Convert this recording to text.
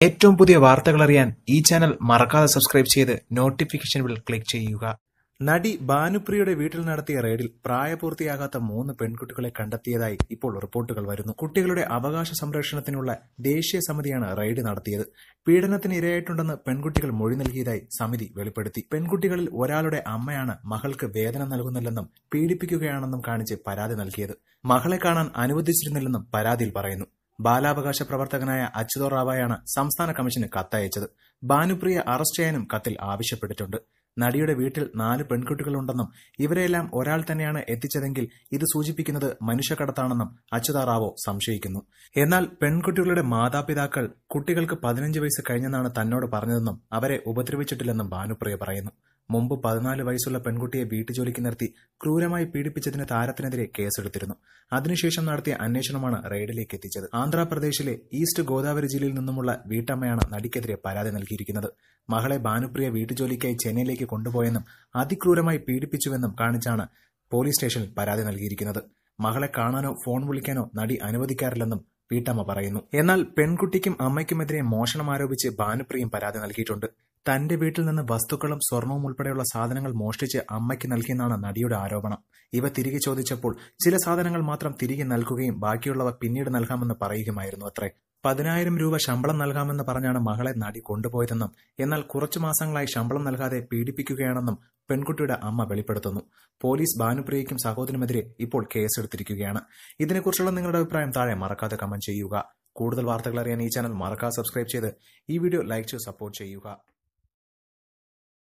ഏറ്റവും പുതിയ വാർത്തകൾ അറിയാൻ ഈ ചാനൽ മറക്കാതെ സബ്സ്ക്രൈബ് ചെയ്ത് നോട്ടിഫിക്കേഷൻ ബിൽ ക്ലിക്ക് ചെയ്യുക. നടി ഭാനുപ്രിയയുടെ വീട്ടിൽ നടത്തിയ റെയ്ഡിൽ പ്രായപൂർത്തിയാകാത്ത മൂന്ന് പെൺകുട്ടികളെ കണ്ടെത്തിയതായി ഇപ്പോൾ റിപ്പോർട്ടുകൾ വരുന്നു. കുട്ടികളുടെ അവകാശ സംരക്ഷണത്തിനുള്ള ദേശീയ സമിതിയാണ് റെയ്ഡ് നടത്തിയത്. പീഡനത്തിന് ഇരയായിട്ടുണ്ടെന്ന് പെൺകുട്ടികൾ മൊഴി നൽകിയതായി സമിതി വെളിപ്പെടുത്തി. പെൺകുട്ടികളിൽ ഒരാളുടെ അമ്മയാണ് മകൾക്ക് വേദന നൽകുന്നില്ലെന്നും പീഡിപ്പിക്കുകയാണെന്നും കാണിച്ച് പരാതി നൽകിയത്. മകളെ കാണാൻ അനുവദിച്ചിരുന്നില്ലെന്നും പരാതിയിൽ പറയുന്നു. ബാലാവകാശ പ്രവർത്തകനായ അച്യുതോ റാവായാണ് സംസ്ഥാന കമ്മീഷന് കത്തയച്ചത്. ഭാനുപ്രിയ അറസ്റ്റ് ചെയ്യാനും കത്തിൽ ആവശ്യപ്പെട്ടിട്ടുണ്ട്. നടിയുടെ വീട്ടിൽ നാല് പെൺകുട്ടികളുണ്ടെന്നും ഇവരെല്ലാം ഒരാൾ തന്നെയാണ് എത്തിച്ചതെങ്കിൽ ഇത് സൂചിപ്പിക്കുന്നത് മനുഷ്യക്കടത്താണെന്നും അച്യുത റാവോ സംശയിക്കുന്നു. എന്നാൽ പെൺകുട്ടികളുടെ മാതാപിതാക്കൾ കുട്ടികൾക്ക് പതിനഞ്ച് വയസ്സ് കഴിഞ്ഞെന്നാണ് തന്നോട് പറഞ്ഞതെന്നും അവരെ ഉപദ്രവിച്ചിട്ടില്ലെന്നും ഭാനുപ്രിയ പറയുന്നു. മുമ്പ് പതിനാല് വയസ്സുള്ള പെൺകുട്ടിയെ വീട്ടുജോലിക്ക് നിർത്തി ക്രൂരമായി പീഡിപ്പിച്ചതിന് താരത്തിനെതിരെ കേസെടുത്തിരുന്നു. അതിനുശേഷം നടത്തിയ അന്വേഷണമാണ് റെയ്ഡിലേക്ക് എത്തിച്ചത്. ആന്ധ്രാപ്രദേശിലെ ഈസ്റ്റ് ഗോദാവരി ജില്ലയിൽ നിന്നുമുള്ള വീട്ടമ്മയാണ് നടിക്കെതിരെ പരാതി നൽകിയിരിക്കുന്നത്. മകളെ ഭാനുപ്രിയ വീട്ടുജോലിക്കായി ചെന്നൈയിലേക്ക് കൊണ്ടുപോയെന്നും അതിക്രൂരമായി പീഡിപ്പിച്ചുവെന്നും കാണിച്ചാണ് പോലീസ് സ്റ്റേഷനിൽ പരാതി നൽകിയിരിക്കുന്നത്. മകളെ കാണാനോ ഫോൺ വിളിക്കാനോ നടി അനുവദിക്കാറില്ലെന്നും വീട്ടമ്മ പറയുന്നു. എന്നാൽ പെൺകുട്ടിക്കും അമ്മയ്ക്കുമെതിരെ മോഷണം ആരോപിച്ച് ഭാനുപ്രിയും പരാതി നൽകിയിട്ടുണ്ട്. തന്റെ വീട്ടിൽ നിന്ന് വസ്തുക്കളും സ്വർണവും ഉൾപ്പെടെയുള്ള സാധനങ്ങൾ മോഷ്ടിച്ച് അമ്മയ്ക്ക് നൽകിയെന്നാണ് നടിയുടെ ആരോപണം. ഇവ തിരികെ ചോദിച്ചപ്പോൾ ചില സാധനങ്ങൾ മാത്രം തിരികെ നൽകുകയും ബാക്കിയുള്ളവ പിന്നീട് നൽകാമെന്ന് പറയുകയുമായിരുന്നു അത്രേ. പതിനായിരം രൂപ ശമ്പളം നൽകാമെന്ന് പറഞ്ഞാണ് മകളെ നടി കൊണ്ടുപോയതെന്നും എന്നാൽ കുറച്ചു മാസങ്ങളായി ശമ്പളം നൽകാതെ പീഡിപ്പിക്കുകയാണെന്നും പെൺകുട്ടിയുടെ അമ്മ വെളിപ്പെടുത്തുന്നു. പോലീസ് ഭാനുപ്രിയയ്ക്കും സഹോദരനുമെതിരെ ഇപ്പോൾ കേസെടുത്തിരിക്കുകയാണ്. ഇതിനെക്കുറിച്ചുള്ള നിങ്ങളുടെ അഭിപ്രായം താഴെ മറക്കാതെ കമന്റ് ചെയ്യുക. കൂടുതൽ വാർത്തകൾ അറിയാൻ ഈ ചാനൽ മറക്കാതെ സബ്സ്ക്രൈബ് ചെയ്ത് ഈ വീഡിയോ ലൈക്ക് ചെയ്ത് സപ്പോർട്ട് ചെയ്യുക.